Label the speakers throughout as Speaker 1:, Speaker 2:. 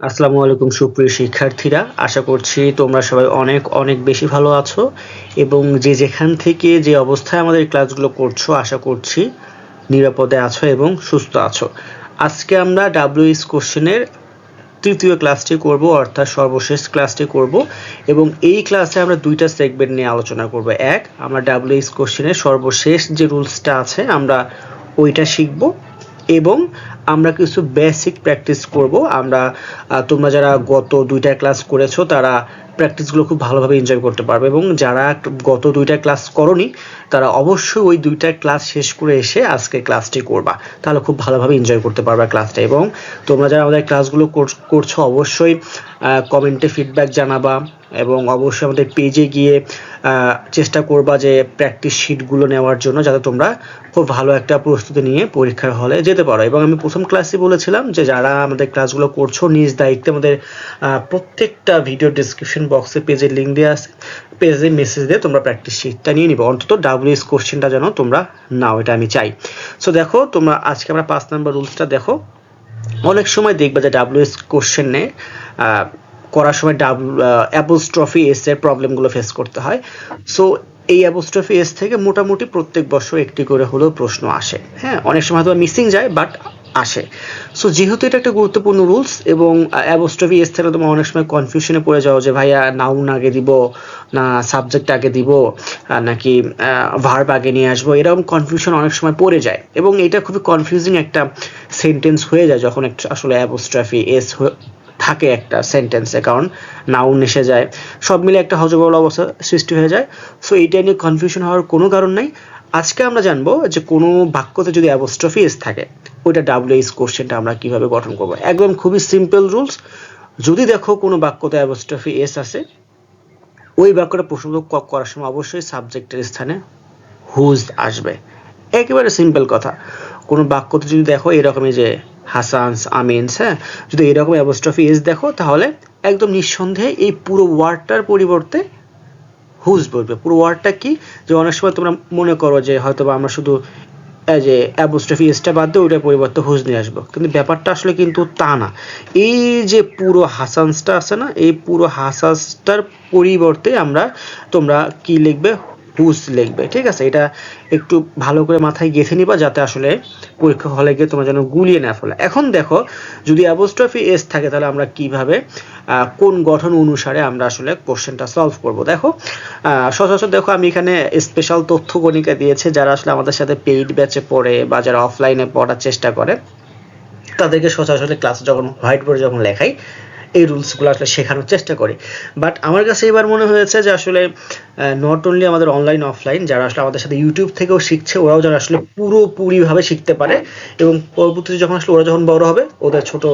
Speaker 1: আসসালামু আলাইকুম, সুপ্রিয় শিক্ষার্থীরা। আশা করছি তোমরা সবাই অনেক অনেক বেশি ভালো আছো এবং যে যেখান থেকে যে অবস্থায় আমাদের ক্লাসগুলো করছ, আশা করছি নিরাপদে আছো এবং সুস্থ আছো। আজকে আমরা ডাব্লিউএস কোশ্চেনের তৃতীয় ক্লাসটি করব, অর্থাৎ সর্বশেষ ক্লাসটি করব এবং এই ক্লাসে আমরা দুইটা সেগমেন্ট নিয়ে আলোচনা করব। এক, আমরা ডাব্লিউএস কোশ্চেনের সর্বশেষ যে রুলসটা আছে, আমরা ওইটা শিখব এবং আমরা কিছু বেসিক প্র্যাকটিস করব। আমরা তোমরা যারা গত দুইটা ক্লাস করেছ, তারা প্র্যাকটিসগুলো খুব ভালোভাবে এনজয় করতে পারবে এবং যারা গত দুইটা ক্লাস করনি, তারা অবশ্যই ওই দুইটা ক্লাস শেষ করে এসে আজকে ক্লাসটি করবা। তাহলে খুব ভালোভাবে এনজয় করতে পারবা ক্লাসটা এবং তোমরা যারা আমাদের ক্লাসগুলো কর- করছ, অবশ্যই কমেন্টে ফিডব্যাক জানাবা এবং অবশ্যই আমাদের পেজে গিয়ে চেষ্টা করবা যে প্র্যাকটিস শিটগুলো নেওয়ার জন্য, যাতে তোমরা খুব ভালো একটা প্রস্তুতি নিয়ে পরীক্ষার হলে যেতে পারো এবং আমি ক্লাসে বলেছিলাম যে যারা আমাদের ক্লাসগুলো করছ, নিজ দায়িত্বে আমাদের প্রত্যেকটা ভিডিও ডিসক্রিপশন বক্সে পেজের লিঙ্ক দেওয়া আছে। পেজে মেসেজ দিয়ে তোমরা প্র্যাকটিস শিটটা নিয়ে নিবে। অন্তত ডাব্লিউএস কোশ্চেনটা যেন তোমরা নাও, এটা আমি চাই। সো দেখো, তোমরা আজকে আমরা পাঁচ নাম্বার রুলসটা দেখো। অনেক সময় দেখবে যে ডাব্লিউএস কোশ্চেনে করার সময় ডাব্লু অ্যাপোস্ট্রফি এস এর প্রবলেমগুলো ফেস করতে হয়। সো এই অ্যাপোস্ট্রফি এস থেকে মোটামুটি প্রত্যেক বছর একটি করে হলেও প্রশ্ন আসে। হ্যাঁ অনেক সময় হয়তো মিসিং যায় বাট আসে। সো যেহেতু এটা একটা গুরুত্বপূর্ণ রুলস এবং অ্যাপোস্ট্রফি এস থেকে তোমার অনেক সময় কনফিউশনে পড়ে যাও যে, ভাইয়া নাউন আগে দিব, না সাবজেক্ট আগে দিব নাকি ভার্ব আগে নিয়ে আসব? এরকম কনফিউশন অনেক সময় পড়ে যায় এবং এটা খুবই কনফিউজিং একটা সেন্টেন্স হয়ে যায় যখন একটা আসলে অ্যাপোস্ট্রফি এস থাকে একটা সেন্টেন্সে কারণ নাউন এসে যায়। সব মিলে একটা হজবল অবস্থা সৃষ্টি হয়ে যায়। সো এইটা নিয়ে কনফিউশন হওয়ার কোনো কারণ নাই। আজকে আমরা জানব যে কোনো বাক্যতে যদি অ্যাপোস্ট্রফি এস থাকে, ওইটা ডাব্লিউএস কোশ্চেনটা আমরা কীভাবে গঠন করব। একদম খুবই সিম্পল রুলস যদি দেখো কোনো বাক্যতে অ্যাপোস্ট্রফি এস আছে, ওই বাক্যটা প্রশ্ন ক- করার সময় অবশ্যই সাবজেক্টের স্থানে হুজ আসবে। একেবারে সিম্পল কথা। কোনো বাক্যতে যদি দেখো এরকমই যে হাসানস, আমিনস হ্যাঁ যদি এরকম অ্যাপোস্ট্রফি এস দেখো, তাহলে একদম নিঃসন্দেহে এই পুরো ওয়ার্ডটার পরিবর্তে হুজ বলবে। পুরো ওয়ার্ডটা কি? যে অনেক সময় তোমরা মনে করো যে হয়তো আমরা শুধু যে অ্যাবোস্ট্রফি এসটা বাদ দিয়ে ওইটার পরিবর্তে হুজ নিয়ে আসব। কিন্তু ব্যাপারটা আসলে কিন্তু তা না। এই যে পুরো হাসান্সটা আছে না, এই পুরো হাসানসটার পরিবর্তে আমরা, তোমরা কি লিখবে? হুজ লিখবে, ঠিক আছে? এটা একটু ভালো করে মাথায় গেঁথে নিবা যাতে আসলে পরীক্ষা হলে গিয়ে তোমরা যেন গুলিয়ে না ফেলে। এখন দেখো, যদি অ্যাপোস্ট্রফি এস থাকে তাহলে আমরা কীভাবে কোন গঠন অনুসারে আমরা আসলে কোশ্চেনটা সলভ করব? দেখো সচরাচর দেখো আমি এখানে স্পেশাল তথ্য গণিকা দিয়েছে, যারা আসলে আমাদের সাথে পেইড ব্যাচে পড়ে বা যারা অফলাইনে পড়ার চেষ্টা করে, তাদেরকে সচরাচর ক্লাস যখন হোয়াইট বোর্ডে যখন লেখাই এই রুলসগুলো আসলে শেখানোর চেষ্টা করি। বাট আমার কাছে এবার মনে হয়েছে যে আসলে নট অনলি আমাদের অনলাইন অফলাইন যারা আসলে আমাদের সাথে ইউটিউব থেকেও শিখছে, ওরাও যেন আসলে পুরোপুরিভাবে শিখতে পারে এবং পরবর্তীতে যখন আসলে ওরা যখন বড় হবে, ওদের ছোট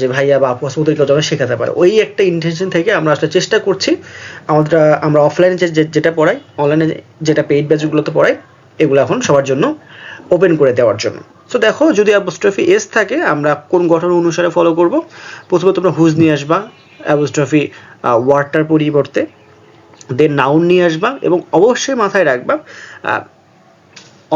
Speaker 1: যে ভাইয়া বা আপু আছে, ওদেরকেও যেন শেখাতে পারে। ওই একটা ইন্টেনশন থেকে আমরা আসলে চেষ্টা করছি। আমাদের, আমরা অফলাইনে যেটা পড়াই অনলাইনে যেটা পেইড ব্যাচগুলোতে পড়াই, এগুলো এখন সবার জন্য ওপেন করে দেওয়ার জন্য। সো দেখো, যদি অ্যাপোস্ট্রফি এস থাকে, আমরা কোন গঠন অনুসারে ফলো করব? প্রথমে তোমরা হুজ নিয়ে আসবা অ্যাপোস্ট্রফি ওয়ার্ডটার পরিবর্তে দেন নাউন নিয়ে আসবা, এবং অবশ্যই মাথায় রাখবা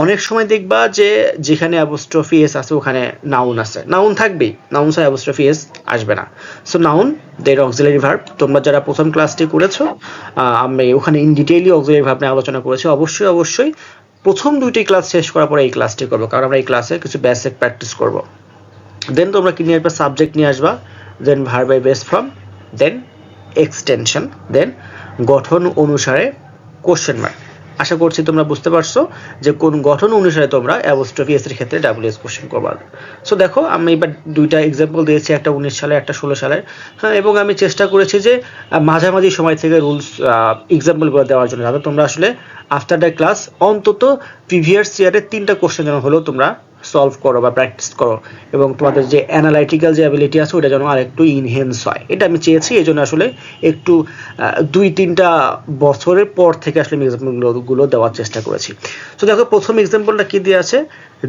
Speaker 1: অনেক সময় দেখবা যে যেখানে অ্যাপোস্ট্রফি এস আছে, ওখানে নাউন আছে। নাউন থাকবেই নাউন ছাড়া অ্যাপোস্ট্রফি এস আসবে না। সো নাউন দের অক্সিলারি ভার্ব তোমরা যারা প্রথম ক্লাসটি করেছ আমি ওখানে ইন ডিটেইলি অক্সিলারি ভার্ব নিয়ে আলোচনা করেছি, অবশ্যই অবশ্যই প্রথম দুইটি ক্লাস শেষ করার পরে এই ক্লাসটি করব, কারণ আমরা এই ক্লাসে কিছু বেসিক প্র্যাকটিস করব। দেন তোমরা কি নিয়ে আসবা? সাবজেক্ট নিয়ে আসবা then verb by base form then extension then গঠন অনুসারে কোশ্চেন মার্ক আশা করছি তোমরা বুঝতে পারছ যে কোন গঠন অনুসারে তোমরা এর ক্ষেত্রে ডাব্লিউএস কোশ্চেন করবা। সো দেখো, আমি এবার দুইটা এক্সাম্পল দিয়েছি, একটা উনিশ সালে, একটা ষোলো সালে। হ্যাঁ এবং আমি চেষ্টা করেছি যে মাঝামাঝি সময় থেকে রুলস এক্সাম্পলগুলো দেওয়ার জন্য, যাতে তোমরা আসলে আফটার দ্য ক্লাস অন্তত প্রিভিয়াস ইয়ারের তিনটা কোশ্চেন যেন হলেও তোমরা সলভ করো বা প্র্যাকটিস করো এবং তোমাদের যে অ্যানালাইটিক্যাল যে অ্যাবিলিটি আছে, ওটা যেন আর একটু ইনহেন্স হয়। এটা আমি চেয়েছি, এই জন্য আসলে একটু দুই তিনটা বছরের পর থেকে আসলে আমি এক্সাম্পলগুলো দেওয়ার চেষ্টা করেছি। তো দেখো, প্রথম এক্সাম্পলটা কি দিয়ে আছে?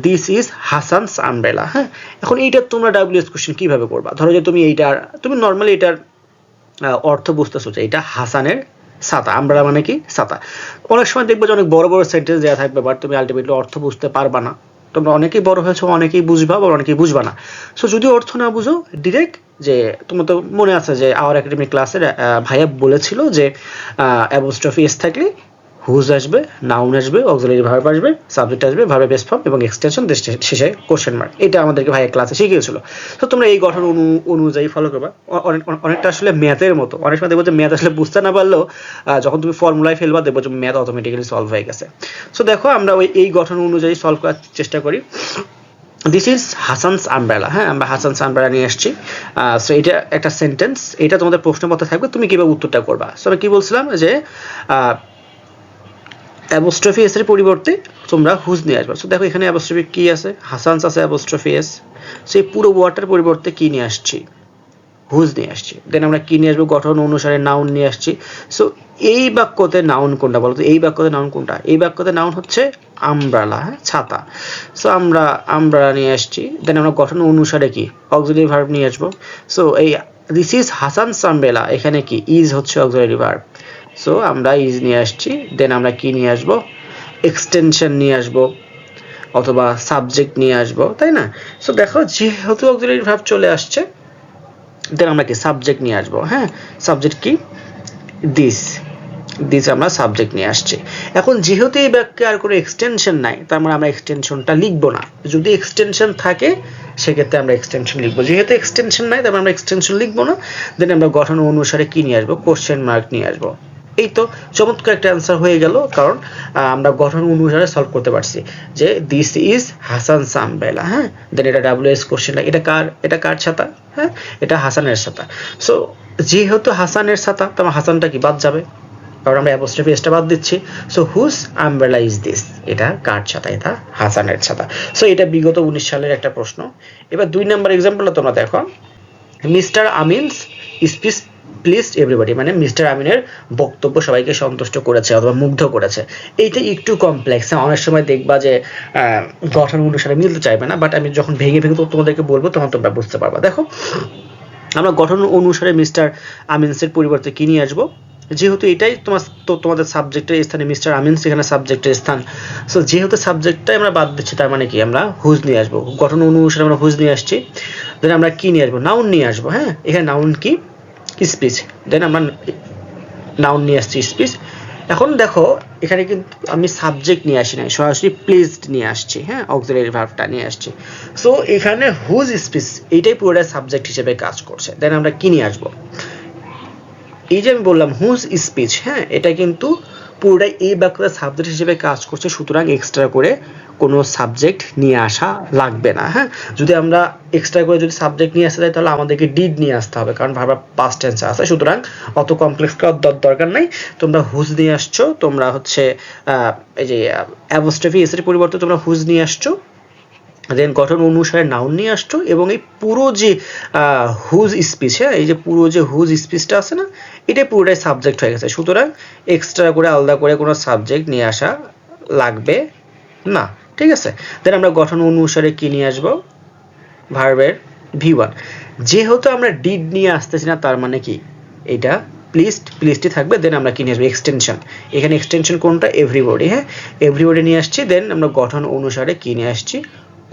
Speaker 1: দিস ইজ হাসানস আমব্রেলা হ্যাঁ? এখন এইটা তোমরা ডাব্লিউএস কোশ্চেন কীভাবে করবা? ধরো যে তুমি এইটার, তুমি নর্মালি এটার অর্থ বুঝতেছো যে এটা হাসানের সাতা। আমরা মানে কি? সাতা। অনেক সময় দেখবে যে অনেক বড় বড় সেন্টেন্স দেওয়া থাকবে বাট তুমি আলটিমেটলি অর্থ বুঝতে পারবা না। তোমরা অনেকেই বড় হয়েছো, অনেকেই বুঝবা বা অনেকেই বুঝবা না। সো যদি অর্থ না বুঝো ডিরেক্ট যে তোমার তো মনে আছে যে আওয়ার একাডেমিক ক্লাসের ভাইয়া বলেছিল যে অ্যাবোস্ট্রফি এস থাকলে হুজ আসবে, নাউন আসবে অক্সিলারি ভার্ব আসবে সাবজেক্ট আসবে ভার্বের বেস ফর্ম এবং এক্সটেনশন শেষে কোশ্চেন মার্ক এটা আমাদেরকে ভাইয়া ক্লাসে শিখিয়েছিল। তো তোমরা এই গঠন অনু অনুযায়ী ফলো করবা। অনেক অনেকটা আসলে ম্যাথের মতো। অনেক সময় দেখব যে ম্যাথ আসলে বুঝতে না পারলেও যখন তুমি ফর্মুলায় ফেলবা দেখব যে ম্যাথ অটোমেটিক্যালি সলভ হয়ে গেছে। সো দেখো, আমরা ওই এই গঠন অনুযায়ী সলভ করার চেষ্টা করি। দিস ইজ হাসানস আমব্রেলা হ্যাঁ আমরা হাসানস আমব্রেলা নিয়ে আসছি। সো এটা একটা সেন্টেন্স এটা তোমাদের প্রশ্নপত্রে থাকবে। তুমি কীভাবে উত্তরটা করবা? সো আমি কি বলছিলাম যে অ্যাবোস্ট্রফি এস এর পরিবর্তে তোমরা হুজ নিয়ে আসবা? সো দেখো, এখানে অ্যাবোস্ট্রফি কি আছে? হাসানস আছে অ্যাবোস্ট্রফি এস সেই পুরো ওয়ার্ডটার পরিবর্তে কি নিয়ে আসছি? হুজ নিয়ে আসছি? দেন আমরা কি নিয়ে আসব? গঠন, অনুসারে নাউন নিয়ে আসছি। সো এই বাক্যতে নাউন কোনটা বলো? তো এই বাক্যতে নাউন কোনটা? এই বাক্যতে নাউন হচ্ছে আমব্রালা হ্যাঁ? ছাতা। সো আমরা আমব্রালা নিয়ে আসছি। দেন আমরা গঠন, অনুসারে কি? অক্সিলারি ভার্ব নিয়ে আসব। সো এই দিস ইজ হাসান সামবেলা এখানে কি? ইজ হচ্ছে অক্সিলারি ভার্ব সো আমরা ইজ নিয়ে আসছি। দেন আমরা কি নিয়ে আসব? এক্সটেনশন নিয়ে আসব। অথবা সাবজেক্ট নিয়ে আসব, তাই না? সো দেখো, যেহেতু অক্সিলারি ভার্ব চলে আসছে দেন আমরা কি সাবজেক্ট নিয়ে আসব? হ্যাঁ সাবজেক্ট কি? দিস দিস আমরা সাবজেক্ট নিয়ে আসছি। এখন যেহেতু এই বাক্যে আর কোনো এক্সটেনশন নাই, তার মানে আমরা এক্সটেনশনটা লিখব না। যদি এক্সটেনশন থাকে, সেক্ষেত্রে আমরা এক্সটেনশন লিখব। যেহেতু এক্সটেনশন নাই, তার মানে আমরা এক্সটেনশন লিখব না দেন আমরা গঠন অনুসারে কি নিয়ে আসব? কোশ্চেন মার্ক নিয়ে আসব। এই তো চমৎকার একটা অ্যান্সার হয়ে গেল, কারণ আমরা গঠন অনুসারে সলভ করতে পারছি যে দিস ইজ হাসান সামবেলা হ্যাঁ? দেন এটা ডাব্লিউ এস কোশ্চেন এটা কার এটা কার ছাতা? হ্যাঁ? এটা হাসানের ছাতা। সো যেহেতু হাসানের ছাতা তোমার হাসানটা কি বাদ যাবে? কারণ আমরা অ্যাপোস্ট্রফি এসটা বাদ দিচ্ছি। সো হুস আমব্রেলা ইজ দিস এটা কার ছাতা? এটা হাসানের ছাতা। সো এটা বিগত উনিশ সালের একটা প্রশ্ন। এবার দুই নাম্বার এক্সাম্পলটা তোমরা দেখো। Mister Amin's speech please everybody মানে মিস্টার আমিনের বক্তব্য সবাইকে সন্তুষ্ট করেছে অথবা মুগ্ধ করেছে। এইটা একটু কমপ্লেক্স অনেক সময় দেখবা যে গঠন অনুসারে মিলতে চাইবে না বাট আমি যখন ভেঙে ভেঙে তোমাদেরকে বলব, তখন তোমরা বুঝতে পারবা। দেখো, আমরা গঠন অনুসারে মিস্টার আমিনসের পরিবর্তে কি নিয়ে আসব? যেহেতু এটাই তোমার তো তোমাদের সাবজেক্টের স্থানে মিস্টার আমিন সেখানে সাবজেক্টের স্থান। সো যেহেতু সাবজেক্টটাই আমরা বাদ দিচ্ছি, তার মানে কি? আমরা হুজ নিয়ে আসব। গঠন অনুসারে আমরা হুজ নিয়ে আসছি। দেন আমরা কি নিয়ে আসব? নাউন নিয়ে আসব। হ্যাঁ এখানে নাউন কি? স্পিচ দেন আমরা নাউন নিয়ে আসছি স্পিচ এখন দেখো, এখানে কিন্তু আমি সাবজেক্ট নিয়ে আসি নাই, সরাসরি প্লেসড নিয়ে আসছি হ্যাঁ? অক্সিলারি ভার্বটা নিয়ে আসছি। সো এখানে হুজ স্পিচ এইটাই পুরোটা সাবজেক্ট হিসেবে কাজ করছে। দেন আমরা কি নিয়ে আসব? এই যে আমি বললাম হুজ স্পিচ হ্যাঁ? এটা কিন্তু পুরোটাই এই বাক্যটা সাবজেক্ট হিসেবে কাজ করছে, সুতরাং এক্সট্রা করে কোনো সাবজেক্ট নিয়ে আসা লাগবে না হ্যাঁ? যদি আমরা এক্সট্রা করে যদি সাবজেক্ট নিয়ে আসতে চাই তাহলে আমাদেরকে ডিড নিয়ে আসতে হবে, কারণ ভাবা পাস্ট টেন্স আছে। সুতরাং অত কমপ্লেক্স করার দরকার নাই। তোমরা হুজ নিয়ে আসছো, তোমরা হচ্ছে এই যে অ্যাবোস্ট্রফি এসের পরিবর্তে তোমরা হুজ নিয়ে আসছো দেন গঠন অনুসারে নাউন নিয়ে আসছো এবং এই পুরো যে হুজ স্পিচ হ্যাঁ? এই যে পুরো যে হুজ স্পিচটা আছে না এটা পুরোটাই সাবজেক্ট হয়ে গেছে। সুতরাং এক্সট্রা করে আলাদা করে কোনো সাবজেক্ট নিয়ে আসা লাগবে না। ঠিক আছে? দেন আমরা গঠন অনুসারে কি নিয়ে আসব? ভার্বের ভি ওয়ান যেহেতু আমরা ডিড নিয়ে আসতেছি না, তার মানে কি? এটা প্লিস্ট প্লিস্টই থাকবে। দেন আমরা কি নিয়ে আসব? এক্সটেনশন এখানে এক্সটেনশন কোনটা? এভরিবডি হ্যাঁ? এভরিবডি নিয়ে আসছি। দেন আমরা গঠন অনুসারে কি নিয়ে আসছি?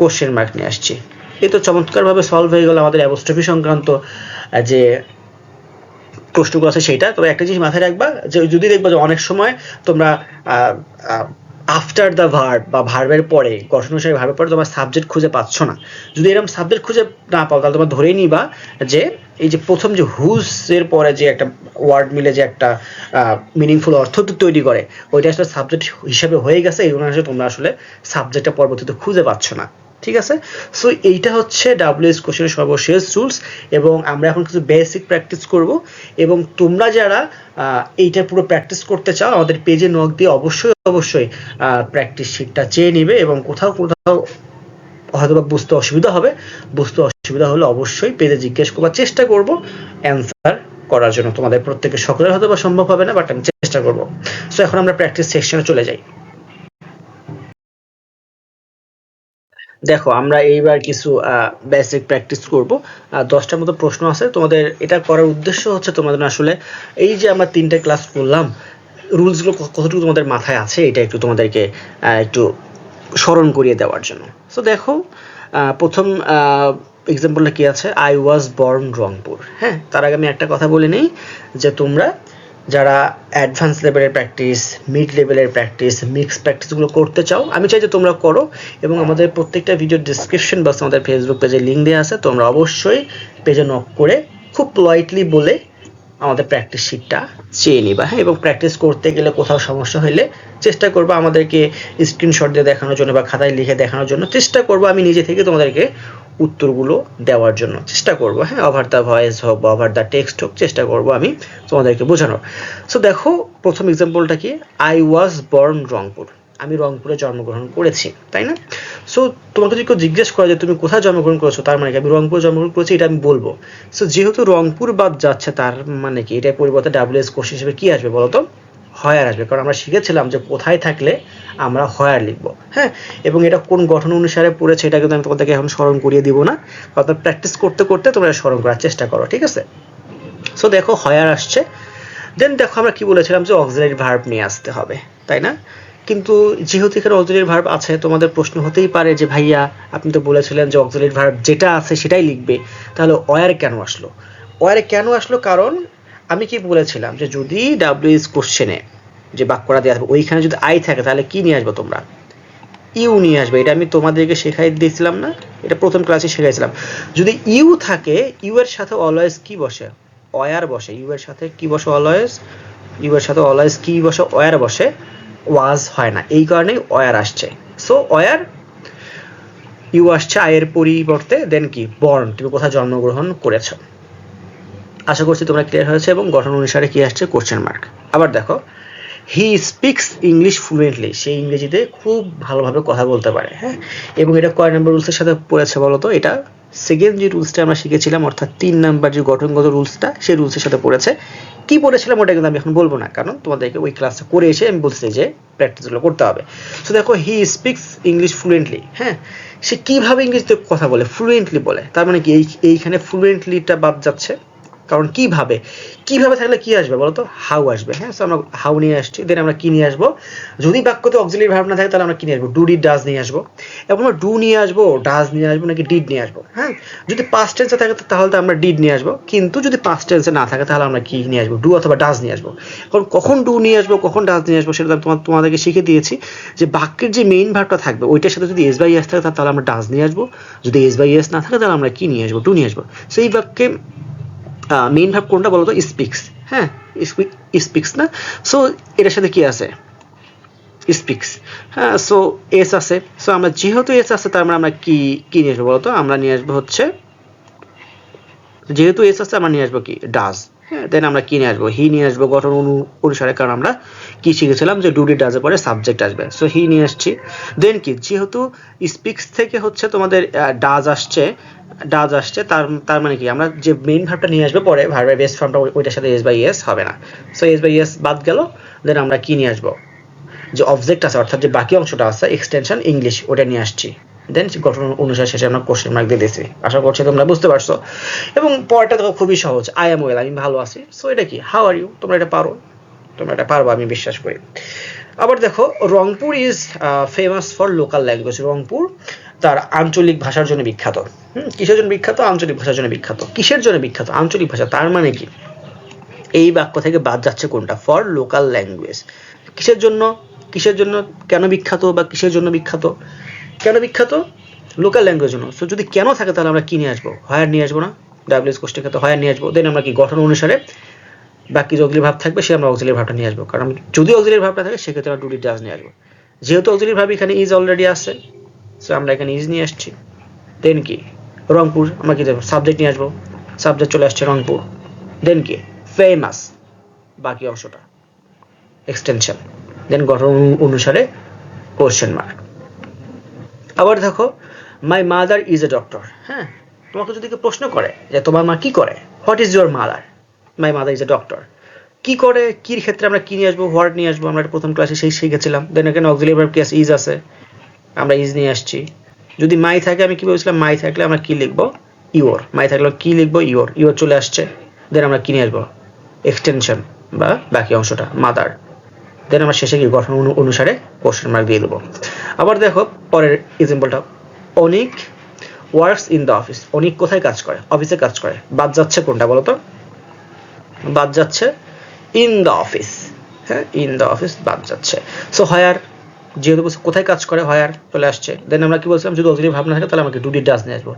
Speaker 1: কোশ্চেন মার্ক নিয়ে আসছি। এই তো চমৎকারভাবে সলভ হয়ে গেল আমাদের অ্যাবস্ট্রফি সংক্রান্ত যে প্রশ্নগুলো আছে সেটা তবে একটা জিনিস মাথায় রাখবা যে যদি দেখবা যে অনেক সময় তোমরা আফটার দ্য ভার্ব বা ভার্বের পরে, গঠন অনুসারে ভার্বের পরে তোমার সাবজেক্ট খুঁজে পাচ্ছ না। যদি এরকম সাবজেক্ট খুঁজে না পাও, তাহলে তোমরা ধরেই নিবা যে এই যে প্রথম যে হুজ এর পরে যে একটা ওয়ার্ড মিলে যে একটা মিনিংফুল অর্থ তৈরি করে, ওইটা আসলে সাবজেক্ট হিসাবে হয়ে গেছে, এই অনুসারে তোমরা আসলে সাবজেক্টটা পরবর্তীতে খুঁজে পাচ্ছ না। ঠিক আছে? সো এইটা হচ্ছে ডাব্লিউএস কোশ্চেনের সর্বশেষ রুলস এবং আমরা এখন কিছু বেসিক প্র্যাকটিস করব এবং তোমরা যারা এইটা পুরো প্র্যাকটিস করতে চাও, আমাদের পেজে নক দিয়ে অবশ্যই অবশ্যই প্র্যাকটিস শিটটা চেয়ে নেবে এবং কোথাও কোথাও হয়তো বা বুঝতে অসুবিধা হবে। বুঝতে অসুবিধা হলে অবশ্যই পেজে জিজ্ঞেস করবার চেষ্টা করব অ্যান্সার করার জন্য। তোমাদের প্রত্যেকের সকলের হয়তো বা সম্ভব হবে না বাট আমি চেষ্টা করব। সো এখন আমরা প্র্যাকটিস সেকশনে চলে যাই। দেখো, আমরা এইবার কিছু বেসিক প্র্যাকটিস করব। দশটার মতো প্রশ্ন আছে। তোমাদের এটা করার উদ্দেশ্য হচ্ছে তোমাদের আসলে এই যে আমরা তিনটে ক্লাস করলাম রুলসগুলো কতটুকু তোমাদের মাথায় আছে এটা একটু তোমাদেরকে একটু স্মরণ করিয়ে দেওয়ার জন্য। সো দেখো প্রথম এক্সাম্পলটা কি আছে? আই ওয়াজ বর্ন রংপুর হ্যাঁ তার আগে আমি একটা কথা বলে নিই যে তোমরা যারা অ্যাডভান্স লেভেলের প্র্যাকটিস মিড লেভেলের প্র্যাকটিস মিক্স প্র্যাকটিসগুলো করতে চাও আমি চাই যে তোমরা করো এবং আমাদের প্রত্যেকটা ভিডিওর ডিসক্রিপশন বক্সে আমাদের ফেসবুক পেজে লিঙ্ক দেওয়া আছে তোমরা অবশ্যই পেজে নক করে খুব পোলাইটলি বলে আমাদের প্র্যাকটিস শিটটা চেয়ে নিবা হ্যাঁ? এবং প্র্যাকটিস করতে গেলে কোথাও সমস্যা হলে চেষ্টা করব আমাদেরকে স্ক্রিনশট দিয়ে দেখানোর জন্য বা খাতায় লিখে দেখানোর জন্য চেষ্টা করব আমি নিজে থেকে তোমাদেরকে উত্তরগুলো দেওয়ার জন্য। চেষ্টা করব হ্যাঁ ওভার দ্য ভয়েস হোক বা ওভার দ্য টেক্সট হোক, চেষ্টা করব আমি তোমাদেরকে বোঝানোর। সো দেখো, প্রথম এক্সাম্পলটা কি? আই ওয়াজ বর্ন রংপুর আমি রংপুরে জন্মগ্রহণ করেছি, তাই না? সো তোমাকে যদি কেউ জিজ্ঞেস করে যে তুমি কোথায় জন্মগ্রহণ করেছ, তার মানে কি? আমি রংপুরে জন্মগ্রহণ করেছি, এটা আমি বলব। সো যেহেতু রংপুর বাদ যাচ্ছে, তার মানে কি? এটা পরিবর্তে ডাব্লিউ এস কোশ্চেন হিসেবে কি আসবে বলো তো হয়ার আসবে। কারণ আমরা শিখেছিলাম যে কোথায় থাকলে আমরা হয়ার লিখব। হ্যাঁ? এবং এটা কোন গঠন অনুসারে পড়েছে এটা কিন্তু আমি তোমাদেরকে এখন স্মরণ করিয়ে দিব না। অর্থাৎ প্র্যাকটিস করতে করতে তোমরা স্মরণ করার চেষ্টা করো, ঠিক আছে? সো দেখো হয়ার আসছে। দেন দেখো আমরা কি বলেছিলাম যে অক্সিলারি ভার্ব নিয়ে আসতে হবে, তাই না? কিন্তু যেহেতু এখানে অক্সিলারি ভার্ব আছে, তোমাদের প্রশ্ন হতেই পারে যে, ভাইয়া, আপনি তো বলেছিলেন যে অক্সিলারি ভার্ব যেটা আছে সেটাই লিখবে। তাহলে অয়ার কেন আসলো? অয়ারে কেন আসলো? কারণ আমি কি বলেছিলাম যে যদি ডাব্লিউএস কোশ্চেনে যে বাক্যটা দেওয়া থাকবে, ওইখানে যদি আই থাকে, তাহলে কি নিয়ে আসব তোমরা? ইউ নিয়ে আসবে। এটা আমি তোমাদেরকে শেখাই দিয়েছিলাম না? এটা প্রথম ক্লাসে শেখাইছিলাম। যদি ইউ থাকে ইউ এর সাথে অলওয়েজ কি বসে? অয়ার বসে। ইউ এর সাথে কি বসে অলওয়েজ ইউ এর সাথে অলওয়েজ কি বসে? অয়ার বসে। ওয়াজ হয় না। এই কারণেই অয়ার আসছে। সো অয়ার ইউ আসছে আয়ের পরিবর্তে দেন কি? বর্ন তুমি কোথায় জন্মগ্রহণ করেছ? আশা করছি তোমরা ক্লিয়ার হয়েছে এবং গঠন অনুসারে কি আসছে কোশ্চেন মার্ক আবার দেখো হি স্পিক্স ইংলিশ ফ্লুয়েন্টলি সে ইংরেজিতে খুব ভালোভাবে কথা বলতে পারে হ্যাঁ? এবং এটা কয় নম্বর রুলসের সাথে পড়েছে বলতো? এটা সেকেন্ড যে রুলসটা আমরা শিখেছিলাম, অর্থাৎ তিন নাম্বার যে গঠনগত রুলসটা সেই রুলসের সাথে পড়েছে। কি পড়েছিলাম ওটা কিন্তু আমি এখন বলব না, কারণ তোমাদেরকে ওই ক্লাসটা করে এসে আমি বলছি যে প্র্যাকটিসগুলো করতে হবে। তো দেখো হি স্পিক্স ইংলিশ ফ্লুয়েন্টলি হ্যাঁ? সে কীভাবে ইংরেজিতে কথা বলে? ফ্লুয়েন্টলি বলে। তার মানে কি এই, এইখানে ফ্লুয়েন্টলিটা বাদ যাচ্ছে। কারণ কীভাবে কীভাবে থাকলে কি আসবে বলতো? হাউ আসবে হ্যাঁ? আমরা হাউ নিয়ে আসছি দেন আমরা কি নিয়ে আসব? যদি বাক্যতে অক্সিলারি ভার্ব না থাকে, তাহলে আমরা কি নিয়ে আসব? ডু ডিড ডাজ নিয়ে আসব। এবং আমরা ডু নিয়ে আসব ডাজ নিয়ে আসব, নাকি ডিড নিয়ে আসব হ্যাঁ? যদি পাস্ট টেন্সে থাকে তাহলে তো আমরা ডিড নিয়ে আসব। কিন্তু যদি পাস্ট টেন্সে না থাকে, তাহলে আমরা কি নিয়ে আসব? ডু অথবা ডাজ নিয়ে আসব। কারণ কখন ডু নিয়ে আসব, কখন ডাজ নিয়ে আসব, সেটা তোমার তোমাদেরকে শিখে দিয়েছি যে বাক্যের যে মেইন ভার্বটা থাকবে, ওইটার সাথে যদি এস বাই এস থাকে, তাহলে আমরা ডাজ নিয়ে আসব। যদি এস বাই এস না থাকে, তাহলে আমরা কি নিয়ে আসব? ডু নিয়ে আসব। সেই বাক্যে মেইন ভাব কোনটা বলতো? স্পিক্স হ্যাঁ? স্পিক্স না? সো এটার সাথে কি আছে? স্পিক্স হ্যাঁ? সো এস আছে। সো আমরা যেহেতু এস আছে, তার মানে আমরা কি কি নিয়ে আসব বলতো? আমরা নিয়ে আসব হচ্ছে, যেহেতু এস আছে, আমরা নিয়ে আসব কি? ডাজ হ্যাঁ দেন আমরা কি নিয়ে আসব? হি নিয়ে আসব গঠন অনু অনুসারে, কারণ আমরা কি শিখেছিলাম যে ডুডি ডাজে পরে সাবজেক্ট আসবে। সো হি নিয়ে আসছি। দেন কি? যেহেতু স্পিক্স থেকে হচ্ছে তোমাদের ডাজ আসছে ডাজ আসছে, তার তার মানে কি? আমরা যে মেইন ভার্বটা নিয়ে আসবে পরে ভার্বের বেস ফর্মটা ওইটার সাথে এস বাই এস হবে না। সো এস বাই এস বাদ গেল দেন আমরা কি নিয়ে আসব? যে অবজেক্ট আছে, অর্থাৎ যে বাকি অংশটা আছে এক্সটেনশন ইংলিশ ওটা নিয়ে আসছি। দেন গঠন অনুসারে শেষে আমরা কোশ্চেন মার্ক দিয়ে দিয়েছি। আশা করছি তোমরা বুঝতে পারছ। এবং পরটা দেখো খুবই সহজ। আই এম ওয়েল আমি ভালো আছি। সো এটা কি? হাউ আর ইউ তোমরা এটা পারো। তোমরা এটা পারব, আমি বিশ্বাস করি। আবার দেখো, Rangpur is famous for local language Rangpur তার আঞ্চলিক ভাষার জন্য বিখ্যাত। হুম, কিসের জন্য বিখ্যাত? আঞ্চলিক ভাষার জন্য বিখ্যাত। কিসের জন্য বিখ্যাত? আঞ্চলিক ভাষা। তার মানে কি? এই বাক্য থেকে বাদ যাচ্ছে কোনটা? ফর লোকাল ল্যাঙ্গুয়েজ কিসের জন্য? কিসের জন্য কেন বিখ্যাত বা কিসের জন্য বিখ্যাত? কেন বিখ্যাত? লোকাল ল্যাঙ্গুয়েজ জন্য। সো যদি কেন থাকে, তাহলে আমরা কি নিয়ে আসব? হায়ার নিয়ে আসব না? ডাব্লিউএস কোষ্ঠের ক্ষেত্রে হায়ার নিয়ে আসব। দেন আমরা কি গঠন অনুসারে বাকি যে ভাব থাকবে, সে আমরা অক্সিলারি ভাবটা নিয়ে আসব। কারণ যদি অক্সিলারি ভাবটা থাকে, সেক্ষেত্রে আমরা ডুডি ডাজ নিয়ে আসব। যেহেতু অক্সিলারি ভাব এখানে ইজ অলরেডি আছে সো আমরা এখানে ইজ নিয়ে আসছি। দেন কি? রংপুর, আমরা কি সাবজেক্ট নিয়ে আসব। সাবজেক্ট চলে আসছে রংপুর। দেন কি? ফেমাস বাকি অংশটা। এক্সটেনশন দেন গঠন অনুসারে কোশ্চেন মার্ক আবার দেখো my mother is a doctor হ্যাঁ তোমাকে যদি কেউ প্রশ্ন করে যে তোমার মা কি করে what is your mother my mother is a doctor কি করে কির ক্ষেত্রে আমরা কি নিয়ে আসব হোয়াট নিয়ে আসব, আমরা প্রথম ক্লাসে সেই শিখেছিলাম। দেন এখানে অক্সিলারি ভার্ব কেস ইজ আছে, আমরা ইজ নিয়ে আসছি। যদি মাই থাকে, আমি কি বলছিলাম মাই থাকলে আমরা কি লিখব? ইওর মাই থাকলে কি লিখব? ইওর ইওর চলে আসছে। দেন আমরা কি নিয়ে আসব? এক্সটেনশন বা বাকি অংশটা মাদার দেন আমরা শেষে কি গঠন অনুসারে কোশ্চেন মার্ক দিয়ে দেবো। আবার দেখো, পরের এক্সাম্পলটা অনেক ওয়ার্কস ইন দ্য অফিস অনেক কোথায় কাজ করে? অফিসে কাজ করে। বাদ যাচ্ছে কোনটা বলো তো? বাদ যাচ্ছে ইন দ্য অফিস হ্যাঁ ইন দ্য অফিস বাদ যাচ্ছে। সো হায়ার যেহেতু বলছে কোথায় কাজ করে হায়ার চলে আসছে। দেন আমরা কি বলছিলাম? যদি অক্সিলারি ভাবনা থাকে, তাহলে আমাকে ডিড ডাজ নিয়ে আসব।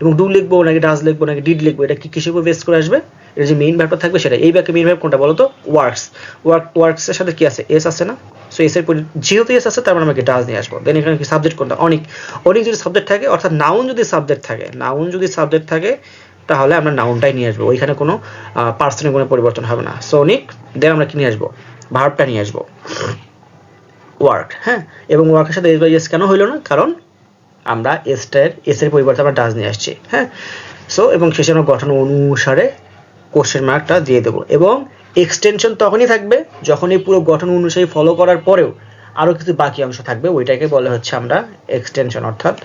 Speaker 1: এবং ডু লিখব নাকি ডাজ লিখব নাকি ডিড লিখব, এটা কি কিসের উপর বেস করে আসবে? এটা যে মেইন ভার্বটা থাকবে সেটা এই ব্যাকে মেইন ভার্ব কোনটা বলো তো ওয়ার্কস ওয়ার্ক ওয়ার্কসের সাথে কি আছে? এস আছে না? সো এস এর পরি- যেহেতু এস আছে, তার মানে আমাকে ডাজ নিয়ে আসব। দেন এখানে কি সাবজেক্ট কোনটা? অনেক। অনেক যদি সাবজেক্ট থাকে, অর্থাৎ নাউন যদি সাবজেক্ট থাকে নাউন যদি সাবজেক্ট থাকে, তাহলে আমরা নাউনটাই নিয়ে আসব। ওইখানে কোনো পার্সনের কোনো পরিবর্তন হবে না। সো অনেক দেন আমরা কি নিয়ে আসব? ভার্বটা নিয়ে আসব। ওয়ার্ক হ্যাঁ? এবং ওয়ার্কের সাথে এস বাই এস কেন হইল না? কারণ আমরা এসটার এস এর পরিবর্তে আমরা ডাজ নিয়ে আসছি হ্যাঁ? সো এবং শেষে আমরা গঠন অনুসারে কোশ্চেন মার্কটা দিয়ে দেবো। এবং এক্সটেনশন তখনই থাকবে যখন এই পুরো গঠন অনুযায়ী ফলো করার পরেও আরও কিছু বাকি অংশ থাকবে, ওইটাকে বলে হচ্ছে আমরা এক্সটেনশন অর্থাৎ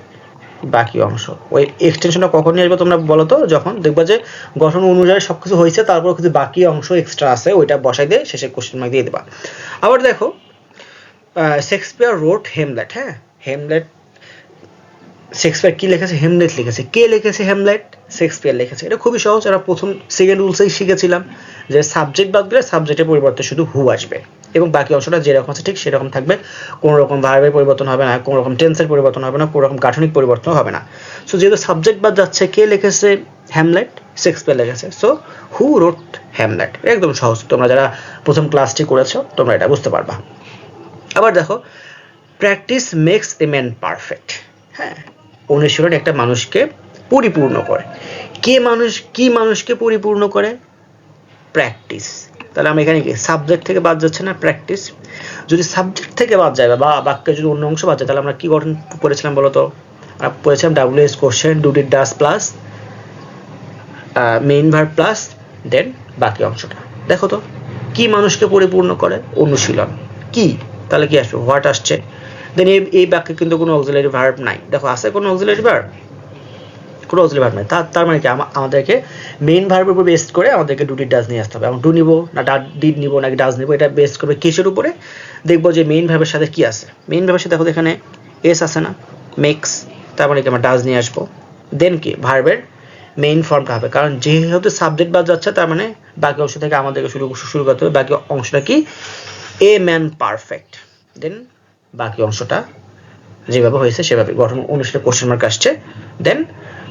Speaker 1: বাকি অংশ। ওই এক্সটেনশনটা কখন নিয়ে আসবে তোমরা বলো তো? যখন দেখবা যে গঠন অনুযায়ী সব কিছু হয়েছে তারপর কিছু বাকি অংশ এক্সট্রা আছে, ওইটা বসাই দিয়ে শেষে কোশ্চেন মার্ক দিয়ে দেবা। আবার দেখো শেক্সপিয়ার রোড হেমলেট হ্যাঁ? হেমলেট শেক্সপিয়ার কি লিখেছে? হেমলেট লিখেছে। কে লিখেছে হেমলেট শেক্সপিয়ার লিখেছে। এটা খুবই সহজ। আমরা প্রথম সেকেন্ড রুলসেই শিখেছিলাম যে সাবজেক্ট বাদ দিলে সাবজেক্টের পরিবর্তে শুধু হু আসবে এবং বাকি অংশটা যেরকম আছে ঠিক সেরকম থাকবে। কোনো রকম ভার্বের পরিবর্তন হবে না কোনো রকম টেন্সের পরিবর্তন হবে না কোনো রকম গাঠনিক পরিবর্তন হবে না। সো যেহেতু সাবজেক্ট বাদ যাচ্ছে, কে লিখেছে? হ্যামলেট শেক্সপিয়ার লিখেছে। সো হু রোট হ্যামলেট একদম সহজ। তোমরা যারা প্রথম ক্লাসটি করেছ, তোমরা এটা বুঝতে পারবা। আবার দেখো practice makes a man perfect হ্যাঁ অনুশীলন একটা মানুষকে পরিপূর্ণ করে। কে মানুষ, কি মানুষকে পরিপূর্ণ করে? প্র্যাকটিস তাহলে আমি এখানে কি? সাবজেক্ট থেকে বাদ যাচ্ছে না? প্র্যাকটিস যদি সাবজেক্ট থেকে বাদ যায় বা বাক্যে যদি অন্য অংশ বাদ যায়, তাহলে আমরা কি গঠন করেছিলাম বলো তো? আমরা পড়েছিলাম W S question do did does plus main verb plus then বাকি অংশটা। দেখো তো, কি মানুষকে পরিপূর্ণ করে? অনুশীলন। কি? তাহলে কি আসবে? হোয়াট আসছে? দেন এই এই বাক্যে কিন্তু কোনো অক্সিলারি ভার্ব নাই। দেখো, আছে কোনো অক্সিলারি ভার্ব কোনো অক্সিলারি ভার্ব নাই। তার মানে কি? আমা- আমাদেরকে মেইন ভার্বের উপর বেস করে আমাদেরকে দুটি ডাজ নিয়ে আসতে হবে। এবং ডু নিব না ডিড নিব নাকি ডাজ নিব, এটা বেস করবে কিসের উপরে? দেখব যে মেইন ভার্বের সাথে কি আছে। মেইন ভার্বের সাথে দেখো এখানে এস আছে না মেক্স তার মানে কি? আমরা ডাজ নিয়ে আসব। দেন কি? ভার্বের মেইন ফর্মটা হবে। কারণ যেহেতু সাবজেক্ট বাদ যাচ্ছে, তার মানে বাকি অংশ থেকে আমাদেরকে শুরু শুরু করতে হবে। বাকি অংশটা কি? এ ম্যান পারফেক্ট দেন বাকি অংশটা যেভাবে হয়েছে, সেভাবে গঠন অনুসারে কোশ্চেন মার্ক আসছে। দেন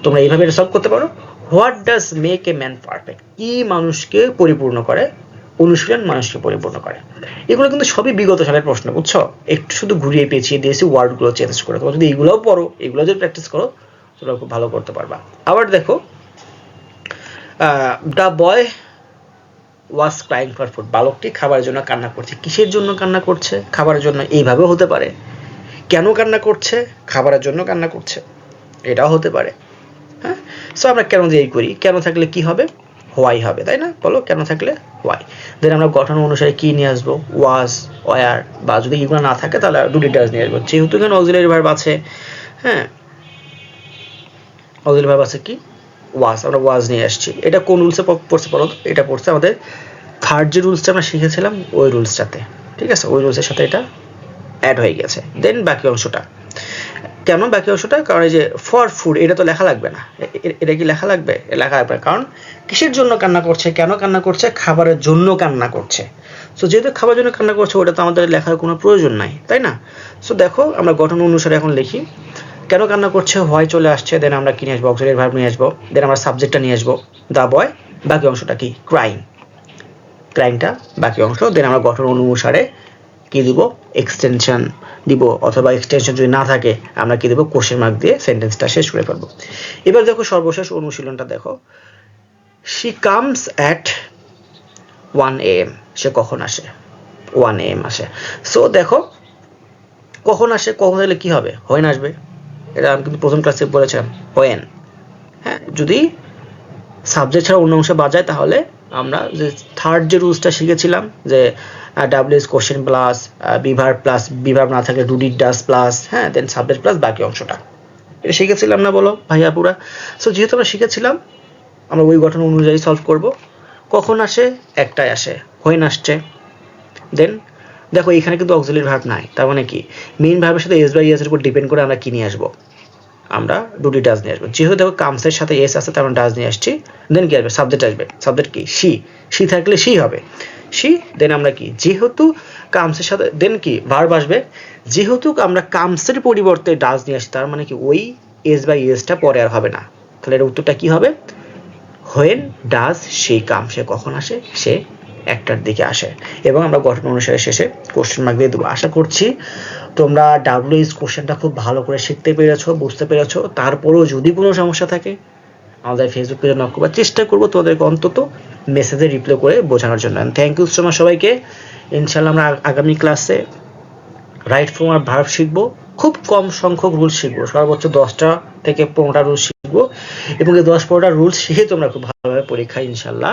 Speaker 1: তোমরা এইভাবে সলভ করতে পারো। What does make a man perfect কি মানুষকে পরিপূর্ণ করে? অনুশীলন মানুষকে পরিপূর্ণ করে। এগুলো কিন্তু সবই বিগত সালের প্রশ্ন, বুঝছ? একটু শুধু ঘুরিয়ে পেঁচিয়ে দিয়েছি ওয়ার্ডগুলো চেঞ্জ করে। তোমরা যদি এগুলোও পড়ো, এগুলো যদি প্র্যাকটিস করো, তোমরা খুব ভালো করতে পারবা। আবার দেখো the boy was crying for food বালকটি খাবারের জন্য কান্না করছে। কিসের জন্য কান্না করছে? খাবারের জন্য এইভাবেও হতে পারে। কেন কান্না করছে? খাবারের জন্য কান্না করছে। এটাও হতে পারে। হ্যাঁ? সো আমরা কেন দিয়ে করি? কেন থাকলে কি হবে? হোয়াই হবে, তাই না? বলো, কেন থাকলে হোয়াই দেন আমরা গঠন অনুসারে কি নিয়ে আসব? ওয়াজ ওয়ার বা যদি এগুলো না থাকে, তাহলে ডু ডিটার্স নিয়ে আসব। যেহেতু এখানে অক্সিলারি ভার্ব আছে হ্যাঁ? অক্সিলারি ভার্ব আছে কি? ওয়াজ, আমরা ওয়াজ নিয়ে আসছি। এটা কোন রুলসে পড়ছে বলো এটা পড়ছে আমাদের থার্ড যে রুলসটা আমরা শিখেছিলাম, ওই রুলসটাতে ঠিক আছে? ওই রুলসের সাথে এটা অ্যাড হয়ে গেছে। দেন বাকি অংশটা। কেন বাকি অংশটা? কারণ এই যে ফর ফুড এটা তো লেখা লাগবে না। এটা কি লেখা লাগবে? লেখা লাগবে কারণ কিসের জন্য কান্না করছে? কেন কান্না করছে? খাবারের জন্য কান্না করছে। সো যেহেতু খাবারের জন্য কান্না করছে, ওটা তো আমাদের লেখার কোনো প্রয়োজন নাই, তাই না? সো দেখো, আমরা গঠন অনুসারে এখন লিখি। কেন কান্না করছে? হয় চলে আসছে। দেন আমরা কি নিয়ে আসব? অক্সিলারি ভার্ব নিয়ে আসব। দেন আমরা সাবজেক্টটা নিয়ে আসব। দা বয় বাকি অংশটা কি? ক্রাইম ক্রাইমটা বাকি অংশ। দেন আমরা গঠন অনুসারে কি দিব? এক্সটেনশন দিব। অথবা এক্সটেনশন যদি না থাকে, আমরা কি দেবো? কোশ্চেন মার্ক দিয়ে সেন্টেন্সটা শেষ করে ফেলব। এবার দেখো সর্বশেষ অনুশীলনটা দেখো। She comes at one A M সে কখন আসে? ওয়ান এ এম আসে। সো দেখো, কখন আসে, কখন এলে কি হবে? হোয়েন আসবে। এটা আমি কিন্তু প্রথম ক্লাসে বলেছিলাম হোয়েন হ্যাঁ যদি সাবজেক্ট ছাড়া অন্য অংশে বাজায়, তাহলে আমরা যে থার্ড যে রুলসটা শিখেছিলাম, যে ডাব্লিউএস কোশ্চেন প্লাস বিভার প্লাস বিভার না থাকলে ডুডি ডাস প্লাস হ্যাঁ দেন সাবজেক্ট প্লাস বাকি অংশটা। এটা শিখেছিলাম না বলো ভাইয়া পুরা? সো যেহেতু আমরা শিখেছিলাম, আমরা ওই গঠন অনুযায়ী সলভ করব। কখন আসে? একটাই আসে। হোয়েন আসছে? দেন দেখো, এখানে কিন্তু অক্সিলারি ভার্ব নাই, তার মানে কি? মেইন ভার্বের সাথে এস বাই এস এর উপর ডিপেন্ড করে আমরা কি নিয়ে আসব? আমরা দুটি ডাজ নিয়ে আসব। যেহেতু দেখো কামসের সাথে এস আছে, তার মানে ডাজ নিয়ে আসছি। দেন কি আসবে? সাবজেক্ট আসবে। সাবজেক্ট কি? সি সি থাকলে সি হবে। সি দেন আমরা কি? যেহেতু কামসের সাথে দেন কি? ভার্ব আসবে। যেহেতু আমরা কামসের পরিবর্তে ডাজ নিয়ে আসছি, তার মানে কি? ওই এস বাই এসটা পরে আর হবে না। তাহলে এর উত্তরটা কি হবে? হোয়েন ডাজ সেই কাম সে কখন আসে? সে একটার দিকে আসে। এবং আমরা গঠন অনুসারে শেষে কোশ্চেন মার্ক দিয়ে দেবো। আশা করছি তোমরা ডাব্লিউএস কোশ্চেনটা খুব ভালো করে শিখতে পেরেছ, বুঝতে পেরেছ। তারপরেও যদি কোনো সমস্যা থাকে, আমাদের ফেসবুক পেজে নক করবার চেষ্টা করব তোমাদেরকে অন্তত মেসেজে রিপ্লাই করে বোঝানোর জন্য। থ্যাংক ইউ সো মাচ সবাইকে। ইনশাল্লাহ আমরা আগামী ক্লাসে রাইট ফর্ম আর ভার্ব শিখব। খুব কম সংখ্যক রুল শিখব। সর্বোচ্চ দশটা থেকে পনেরোটা রুল শিখব। এবং এই দশ পনেরোটা রুল শিখে তোমরা খুব ভালোভাবে পরীক্ষায় ইনশাল্লাহ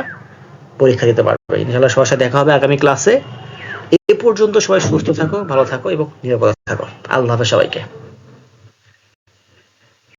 Speaker 1: পরীক্ষা দিতে পারবে। ইনশাল্লাহ সবার সাথে দেখা হবে আগামী ক্লাসে এ পর্যন্ত সবাই সুস্থ থাকো, ভালো থাকো এবং নিরাপদে থাকো। আল্লাহ হাফেজ সবাইকে।